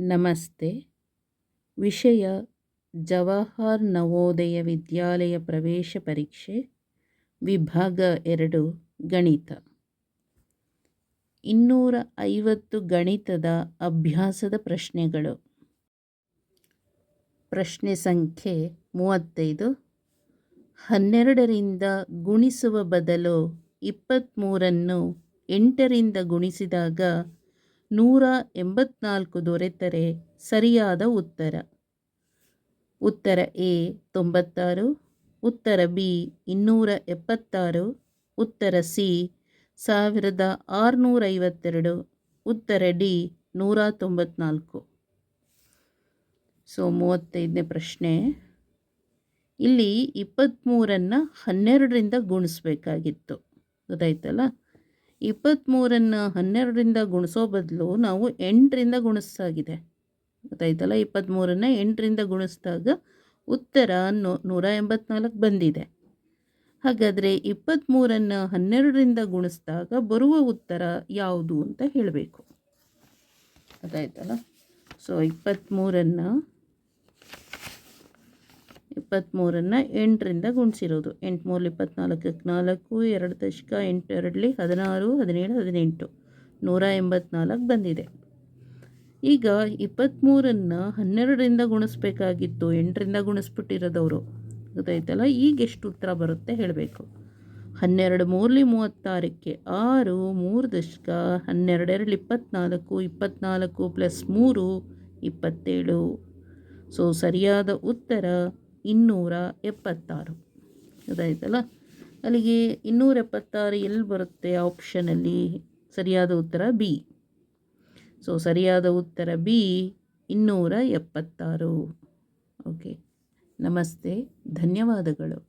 ನಮಸ್ತೆ. ವಿಷಯ ಜವಾಹರ್ ನವೋದಯ ವಿದ್ಯಾಲಯ ಪ್ರವೇಶ ಪರೀಕ್ಷೆ, ವಿಭಾಗ ಎರಡು, ಗಣಿತ. ಇನ್ನೂರ ಐವತ್ತು ಗಣಿತದ ಅಭ್ಯಾಸದ ಪ್ರಶ್ನೆಗಳು. ಪ್ರಶ್ನೆ ಸಂಖ್ಯೆ ಮೂವತ್ತೈದು. ಹನ್ನೆರಡರಿಂದ ಗುಣಿಸುವ ಬದಲು ಇಪ್ಪತ್ತ್ಮೂರನ್ನು ಎಂಟರಿಂದ ಗುಣಿಸಿದಾಗ ನೂರ ಎಂಬತ್ನಾಲ್ಕು ದೊರೆತರೆ ಸರಿಯಾದ ಉತ್ತರ. ಉತ್ತರ ಎ ತೊಂಬತ್ತಾರು, ಉತ್ತರ ಬಿ ಇನ್ನೂರ ಎಪ್ಪತ್ತಾರು, ಉತ್ತರ ಸಿ ಸಾವಿರದ ಆರುನೂರ ಐವತ್ತೆರಡು, ಉತ್ತರ ಡಿ ನೂರ ತೊಂಬತ್ನಾಲ್ಕು. ಸೊ, ಮೂವತ್ತೈದನೇ ಪ್ರಶ್ನೆ. ಇಲ್ಲಿ ಇಪ್ಪತ್ತ್ಮೂರನ್ನು ಹನ್ನೆರಡರಿಂದ ಗುಣಿಸ್ಬೇಕಾಗಿತ್ತು. ಗೊತ್ತಾಯ್ತಲ್ಲ? ಇಪ್ಪತ್ತ್ಮೂರನ್ನು ಹನ್ನೆರಡರಿಂದ ಗುಣಿಸೋ ಬದಲು ನಾವು ಎಂಟರಿಂದ ಗುಣಿಸಾಗಿದೆ ಗೊತ್ತಾಯ್ತಲ್ಲ? ಇಪ್ಪತ್ತ್ಮೂರನ್ನು ಎಂಟರಿಂದ ಗುಣಿಸಿದಾಗ ಉತ್ತರ ನೂ, ನೂರ ಎಂಬತ್ನಾಲ್ಕು ಬಂದಿದೆ. ಹಾಗಾದರೆ ಇಪ್ಪತ್ತ್ಮೂರನ್ನು ಹನ್ನೆರಡರಿಂದ ಗುಣಿಸಿದಾಗ ಬರುವ ಉತ್ತರ ಯಾವುದು ಅಂತ ಹೇಳಬೇಕು. ಗೊತ್ತಾಯ್ತಲ್ಲ? ಸೊ ಇಪ್ಪತ್ತ್ಮೂರನ್ನು ಇಪ್ಪತ್ತ್ಮೂರನ್ನು ಎಂಟರಿಂದ ಗುಣಿಸಿರೋದು. ಎಂಟು ಮೂರು ಇಪ್ಪತ್ತ್ನಾಲ್ಕಕ್ಕೆ ನಾಲ್ಕು, ಎರಡು ದಶಕ ಎಂಟು ಎರಡಲಿ ಹದಿನಾರು, ಹದಿನೇಳು, ಹದಿನೆಂಟು, ನೂರ ಎಂಬತ್ನಾಲ್ಕು ಬಂದಿದೆ. ಈಗ ಇಪ್ಪತ್ತ್ಮೂರನ್ನು ಹನ್ನೆರಡರಿಂದ ಗುಣಿಸ್ಬೇಕಾಗಿತ್ತು, ಎಂಟರಿಂದ ಗುಣಿಸ್ಬಿಟ್ಟಿರೋದವರು. ಗೊತ್ತಾಯ್ತಲ್ಲ? ಈಗ ಎಷ್ಟು ಉತ್ತರ ಬರುತ್ತೆ ಹೇಳಬೇಕು. ಹನ್ನೆರಡು ಮೂರಲಿ ಮೂವತ್ತಾರಕ್ಕೆ ಆರು, ಮೂರು ದಶಕ ಹನ್ನೆರಡೆರಡು ಇಪ್ಪತ್ತ್ನಾಲ್ಕು ಇಪ್ಪತ್ತ್ನಾಲ್ಕು ಪ್ಲಸ್ ಮೂರು, ಇಪ್ಪತ್ತೇಳು. ಸೊ, ಸರಿಯಾದ ಉತ್ತರ ಇನ್ನೂರ ಎಪ್ಪತ್ತಾರು. ಅದಾಯ್ತಲ್ಲ? ಅಲ್ಲಿಗೆ ಇನ್ನೂರ ಎಪ್ಪತ್ತಾರು ಎಲ್ಲಿ ಬರುತ್ತೆ ಆಪ್ಷನಲ್ಲಿ? ಸರಿಯಾದ ಉತ್ತರ ಬಿ. ಸೊ ಸರಿಯಾದ ಉತ್ತರ ಬಿ ಇನ್ನೂರ ಎಪ್ಪತ್ತಾರು. ಓಕೆ ನಮಸ್ತೆ. ಧನ್ಯವಾದಗಳು.